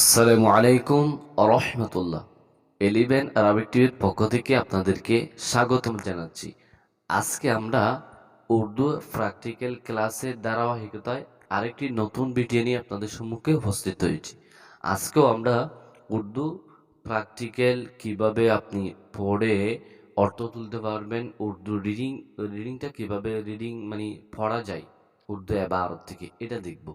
আসসালামু আলাইকুম রহমতুল্লাহ। Eleven Arabic টিভির পক্ষ থেকে আপনাদেরকে স্বাগতম জানাচ্ছি। আজকে আমরা উর্দু প্র্যাকটিক্যাল ক্লাসের ধারাবাহিকতায় আরেকটি নতুন ভিডিও নিয়ে আপনাদের সম্মুখে উপস্থিত হয়েছি। আজকেও আমরা উর্দু প্র্যাকটিক্যাল কীভাবে আপনি পড়ে অর্থ তুলতে পারবেন, উর্দু রিডিং রিডিংটা কীভাবে রিডিং মানে পড়া যায়, উর্দু এবারত থেকে এটা দেখব।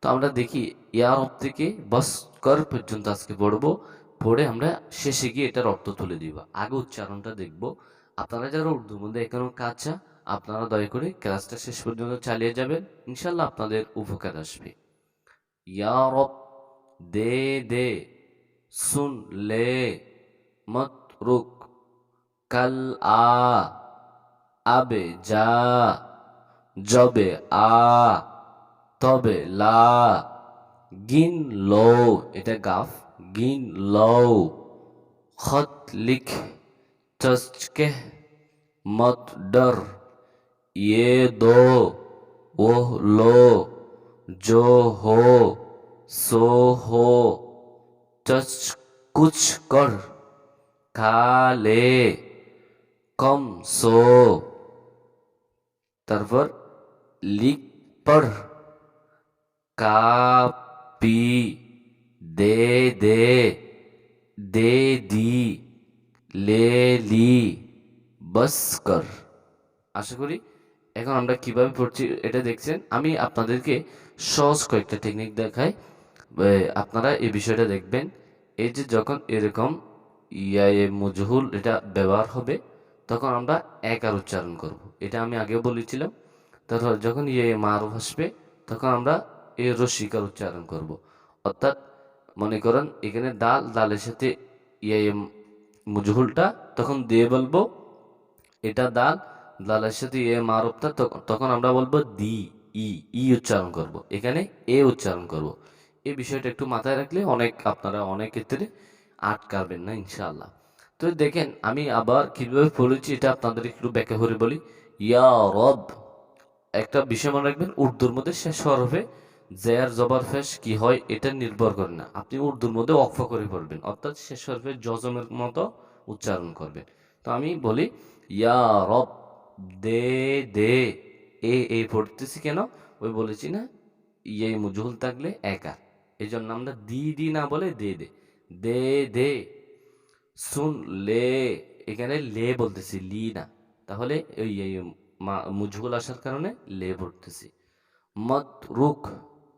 তো আমরা দেখি ইয়ারব থেকে বস কর পর্যন্ত আজকে পড়ব। পড়ে আমরা শেষে গিয়ে এটার অর্থ তুলে দিব। আগে উচ্চারণটা দেখব। আপনারা যারা উর্দুর মধ্যে এখনও কাঁচা আপনারা দয়া করে ক্লাসটা শেষ পর্যন্ত চালিয়ে যাবেন। ইনশাল্লাহ আপনাদের উপকার আসবে। ইয়ারব দে দে সুন লে, মত, রুক, কাল, আ, আবে, যা জবে আ। তবে লা গিন লো এটা গাফ গিন লো খত লিখ চচকে মত ডর ये दो वो लो जो हो सो हो चच कुछ कर खा ले कम सो তারপর লিখ পড় কাপি দে দে দে, দি, লে, লি বস কর আশা করি এখন আমরা কীভাবে পড়ছি এটা দেখছেন। আমি আপনাদেরকে সহজ কয়েকটা টেকনিক দেখাই। আপনারা এই বিষয়টা দেখবেন। এই যে যখন এরকম ইয়া এ মজহুল এটা ব্যবহার হবে, তখন আমরা এক আর উচ্চারণ করব। এটা আমি আগেও বলেছিলাম। তারপর যখন ইয়ে মারুফ আসবে, তখন আমরা এ রসিকার উচ্চারণ করব। অর্থাৎ মনে করেন এখানে দাল, দালের সাথে ইয়ে মুজহুলটা, তখন দিয়ে বলব এটা দাল, দালের সাথে এ মারুফটা তখন- তখন আমরা বলব দি, ই ই উচ্চারণ করব। এখানে এ উচ্চারণ করব। এই বিষয়টা একটু মাথায় রাখলে অনেক, আপনারা অনেক ক্ষেত্রে আটকাবেন না, ইনশাআল্লাহ। তো দেখেন, আমি আবার কীভাবে পড়েছি এটা আপনাদের একটু ব্যাখ্যা করে বলি। ইয়া রব, একটা বিষয় মনে রাখবেন, উর্দুর মধ্যে শেষ হরফে জেয়ার জবর ফেস কি হয় এটা নির্ভর করে না। আপনি উর্দুর মধ্যে অক্ষ করে পড়বেন, অর্থাৎ শেষ হরফে জজমের মতো উচ্চারণ করবেন। তো আমি বলি, ইয়া রব, দে দে, এ এ পড়তেছি কেন? ওই বলেছি না ইয়ে মুজহুল থাকলে একা। এই জন্য আমরা দি দি না বলে দে দে। দে দে, শুন, লে, এখানে লে বলতেছি, লি না। তাহলে ওই এই মা- মুজহুল আসার কারণে লে পড়তেছি। মত রুক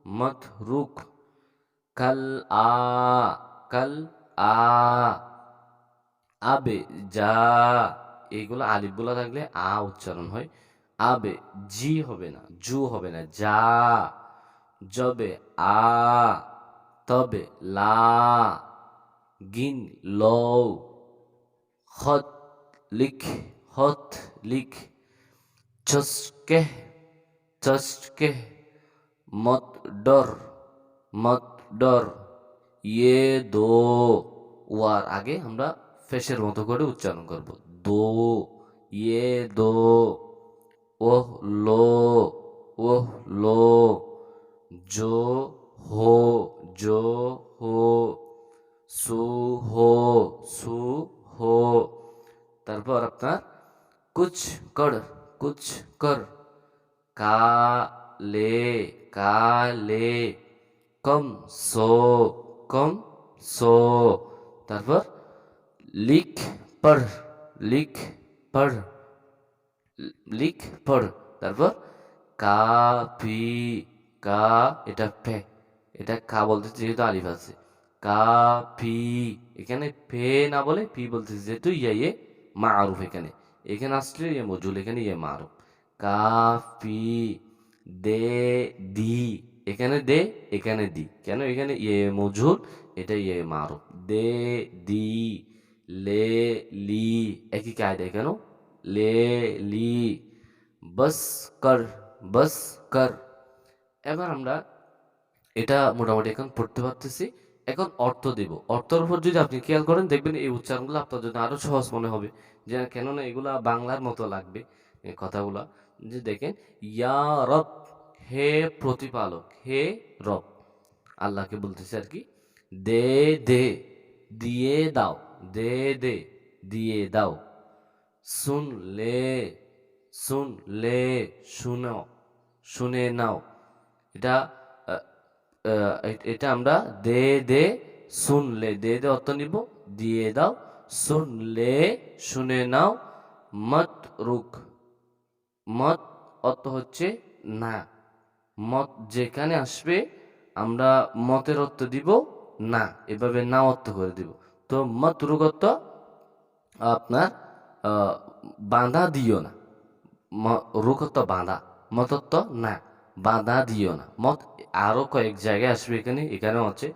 মত রুক কাল আ কাল আ আবে যা এইগুলো আলিফগুলো থাকলে আ উচ্চারণ হয়। আবে জি হবে না, জু হবে না, যা। জবে আ, তবে লা। গিন লও। খত লিখ, হত লিখ। চসকে চসকে মত ডর মত ডর ইয়ে দো, ওয়ার। আগে আমরা ফেসের মতো করে উচ্চারণ করব। দো ইয়ে দো, ওহ লো ওহ লো, জো হো জো হো, সু হো সু হো। তারপর আপনার কুছ কর কুছ কর কালে কালে কম, সো কম, সো। তারপর লিখ, পড় লিখ পড় লিখ, পড়। তারপর কাপি কা, এটা ফে, এটা কা বলতে যেহেতু আলিফ আছে। কাফি এখানে ফে না বলে পি বলতেছে যেহেতু ইয়া ইয়ে মারুফ এখানে। এখানে আসলে ইয়ে মজুল, এখানে ইয়ে মারুফ। কাফি দে, দি। এখানে দে, এখানে দি। কেন? এখানে ইয়ে মজুর, এটা ইয়ে মারুফ। দে, দি, লে, লি। একই কায়দা কেন? লে, লি। বস কর বস কর। এবার আমরা এটা মোটামুটি এখন পড়তে পারতেছি। এখন অর্থ দেব। অর্থের উপর যদি আপনি খেয়াল করেন, দেখবেন এই উচ্চারণগুলো আপনার জন্য আরও সহজ মনে হবে। যে কেননা এগুলা বাংলার মতো লাগবে কথাগুলা। যে দেখেন, ইয়া রব, হে প্রতিপালক, হে রব। আল্লাহকে বলতেছে আর কি, দে দে, দিয়ে দাও, দে দে, দিয়ে দাও। শুন লে শুন লে শুনো শুনে নাও। এটা এটা আমরা দে দে শুনলে দে দে অর্থ নিব, দিয়ে দাও। শুনলে শুনে নাও। মত রুক মত অর্থ হচ্ছে না। মত যেখানে আসবে, আমরা মতের অর্থ দিব না, এভাবে না অর্থ করে দিব। তো মত অর্থ আপনার বাঁধা দিও না। রুখত বাঁধা, মতত্ব না, বাঁধা দিও না। মত আরও কয়েক জায়গায় আসবে এখানে, এখানেও আছে।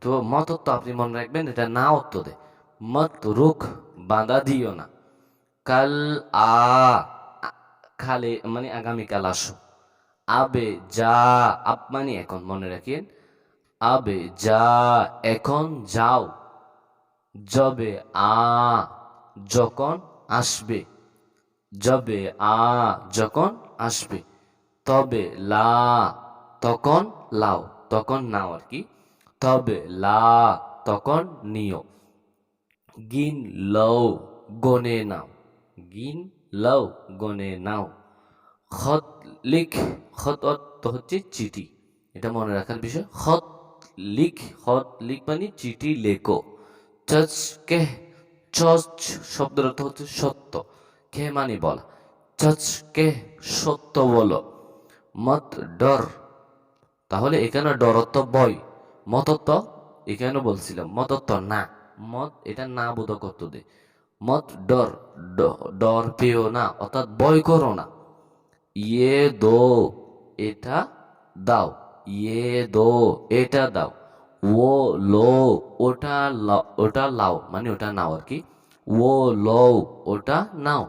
তো মতত্ব আপনি মনে রাখবেন, এটা না অর্থ দেয়। মত রুখ বাঁধা দিও না। কাল আ- খালে মানে আগামীকাল আসো আবে যা, আপ মানে এখন মনে রাখেন। আবে যা, এখন যাও। যবে আ, যখন আসবে। যবে আ, যখন আসবে। তবে লা, তখন লাও। তখন নাও আর কি। তবে লা, তখন নিও। গিন লও, গনে নাও। গিন লও গনে নাও। খত লিখ, খত অর্থ হচ্ছে চিঠি। এটা মনে রাখার বিষয়। খত লিখ খত লিখ মানে চিঠি লেখো। চচ কে চচ শব্দের অর্থ হচ্ছে সত্য। কে মানে বলা। চচ কে সত্য বলো। মত ডর। তাহলে এখানে ডরত্ব বই মতত্ব এখানে বলছিলাম মতত্ব না। মত এটা না বোধক অর্থ দে। মত ডর ডর পেও না? অর্থাৎ ভয় করো না। ইয়ে দো, এটা দাও। ইয়ে দো, এটা দাও। ও, লো, ওটা ওটা লাও। মানে ওটা নাও আর কি। ও লো ওটা নাও।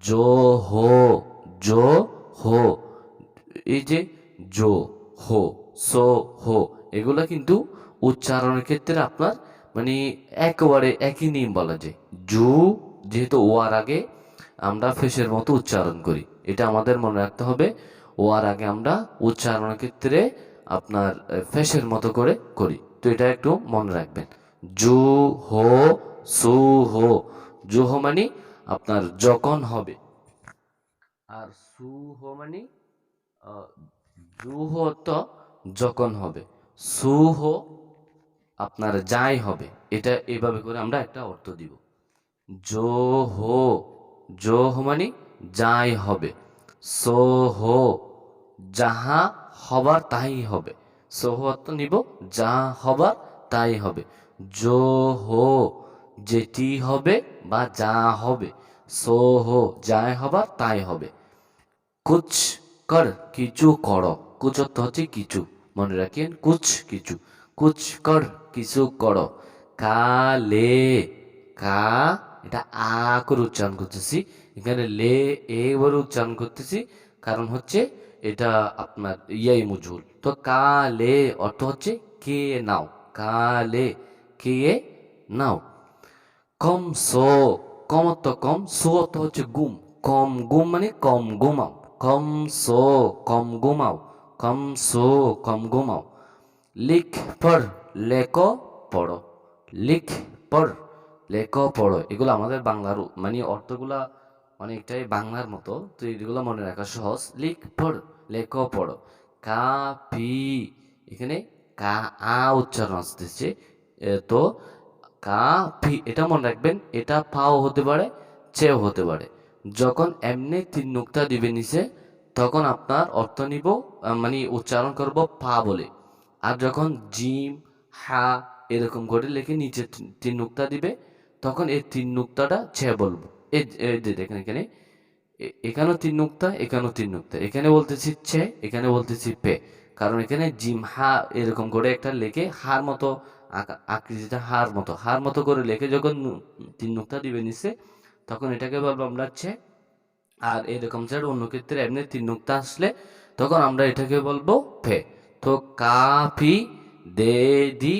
জো, হো জো, হো। এই যে জো, হো, সো, হো, এগুলা কিন্তু উচ্চারণের ক্ষেত্রে আপনার মানে একেবারে একই নিয়ম বলা যায়। জু যেহেতু ওয়ার আগে আমরা ফেসের মতো উচ্চারণ করি এটা আমাদের মনে রাখতে হবে। ওয়ার আগে আমরা উচ্চারণের ক্ষেত্রে আপনার ফেসের মতো করে করি। তো এটা একটু মনে রাখবেন। জু হো সু হো জু হো মানে আপনার যখন হবে। আর সু হো মানে আহ, জুহ তো যখন হবে। সুহ আপনার যাই হবে, এটা এভাবে করে আমরা একটা অর্থ দিব। জো হো জো হো মানে যাই হবে। সো হো, যাহা হবার তাই হবে। সোহ অর্থ নিব, যা হবার তাই হবে। জো হো, যেটি হবে বা যা হবে। সো হো, যাই হবার তাই হবে। কুচ কর, কিছু করো। কুচ অর্থ হচ্ছে কিছু। মনে রাখেন কুচ কিছু। কুচ কর কিছু করো। কালে কা, এটা আ করে উচ্চারণ করতেছি। এখানে লে, এ বলে উচ্চারণ করতেছি। কারণ হচ্ছে এটা আপনার ইয়াই মজুল। তো কালে অর্থ হচ্ছে কে নাও। কালে কে নাও। কম, সো, কম অর্থ কম, সো অর্থ হচ্ছে গুম। কম, গুম মানে কম ঘুমাও কম, সো, কম ঘুমাও কম, সো, কম ঘুমাও লিখ পর লেখো পড়ো। লিখ পর লেখো পড়ো। এগুলো আমাদের বাংলার মানে অর্থগুলা অনেকটাই বাংলার মতো। তো এগুলো মনে রাখা সহজ। লিখ পড়, লেখো পড়ো। কা, পি, এখানে কা, আ উচ্চারণ আসতেছে। তো কা ফি এটা মনে রাখবেন, এটা ফাও হতে পারে, চেও হতে পারে। যখন এমনি তিন নুক্তা দিবে নিচে, তখন আপনার অর্থ নিব মানে উচ্চারণ করব পা বলে। আর যখন জিম, হা এরকম করে লিখে নিচে তিন- নুক্তা দিবে, তখন এই তিন নুক্তাটা ছে বলব। এই দেখেন এখানে এখানেও তিন নুক্তা, এখানেও তিন নুক্তা। এখানে বলতেছি ছে, এখানে বলতেছি পে। কারণ এখানে জিম, হা এরকম করে একটা লেখে হার মতো আকা- আকৃতিটা হার মতো হার মতো করে লেখে যখন তিন নুক্তা দিবে নিচে, তখন এটাকে বলব আমরা ছে। আর এরকম ছাড়া অন্য ক্ষেত্রে এমনি তিন নুক্তা আসলে তখন আমরা এটাকে বলব ফে তো কাফি দে দি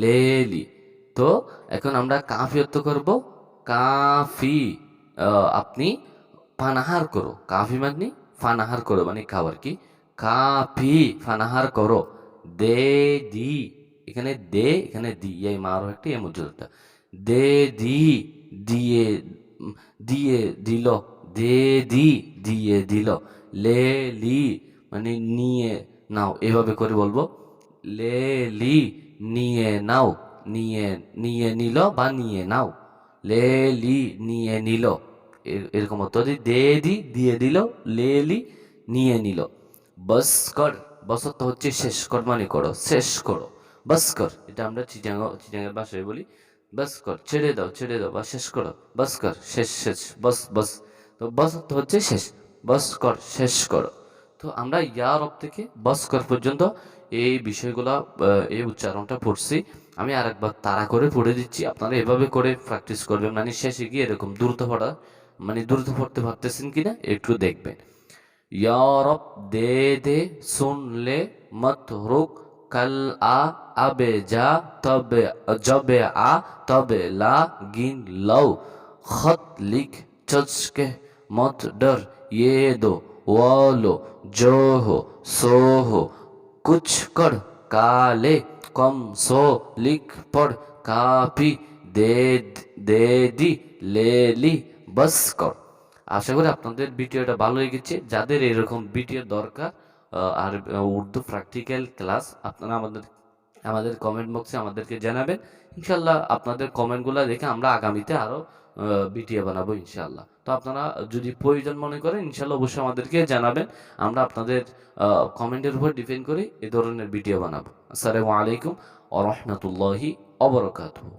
লেলি তো এখন আমরা কাফি অর্থ করব। কাফি আপনি ফানাহার করো। কাফি মানে ফানাহার করো মানে খাবার কি। কাফি, ফানাহার করো। দে দি, এখানে দে, এখানে দি, এই মারও একটি এ মজুরটা দে দি, দিয়ে দিয়ে দিল। দে দি, দিয়ে দিল। লে লি মানে নিয়ে নাও, এভাবে করে বলব। লে, লি, নিয়ে নাও, নিয়ে নিয়ে নিল বা নিয়ে নাও। লে, লি, নিয়ে নিল। এরকম যদি দে, দি, দিয়ে দিল, লে, লি, নিয়ে নিল। বস কর বসত হচ্ছে শেষ কর মানে করো, শেষ করো। বস কর, এটা আমরা চিটাঙ্গ চিটাঙ্গের ভাষায় বলি। বস কর, ছেড়ে দাও ছেড়ে দাও বা শেষ করো। বস কর, শেষ শেষ, বস বস। তো বস হচ্ছে শেষ। বস কর, শেষ করো। তো আমরা ইয়া রব থেকে বস্কর পর্যন্ত এই বিষয়গুলা এই উচ্চারণটা পড়ছি। আমি আরেকবার তাড়া করে পড়ে দিচ্ছি। আপনারা এভাবে করে প্র্যাকটিস করবেন মানে শেষে গিয়ে এরকম দ্রুত পড়া মানে দ্রুত পড়তে ভাবতেছেন কিনা একটু দেখবেন। ইয়রব দে দে শুনলে মত রুক, কাল আ, আবে যা তবে, জবে আ, তবে লা, গিন লও। খত লিখ চচকে মত ডর ইয়ে দো। ওলো জোহ, সোহ কুছ কর কালে, কম, সো লিখ পড় কাপি দে দে দি লে লি বস কর আশা করি আপনাদের ভিডিওটা ভালো হয়ে গেছে। যাদের এরকম বিটিও দরকার আর উর্দু প্র্যাকটিক্যাল ক্লাস আপনারা আমাদের আমাদের কমেন্ট বক্সে আমাদেরকে জানাবেন। ইনশাল্লাহ আপনাদের কমেন্টগুলো দেখে আমরা আগামীতে আরও ভিডিও বানাবো ইনশাল্লাহ তো আপনারা যদি প্রয়োজন মনে করেন ইনশাল্লাহ অবশ্যই আমাদেরকে জানাবেন। আমরা আপনাদের কমেন্টের উপর ডিপেন্ড করে, এ ধরনের ভিডিও বানাবো। আসসালামু আলাইকুম আ রহমতুল্লাহি অবরকাত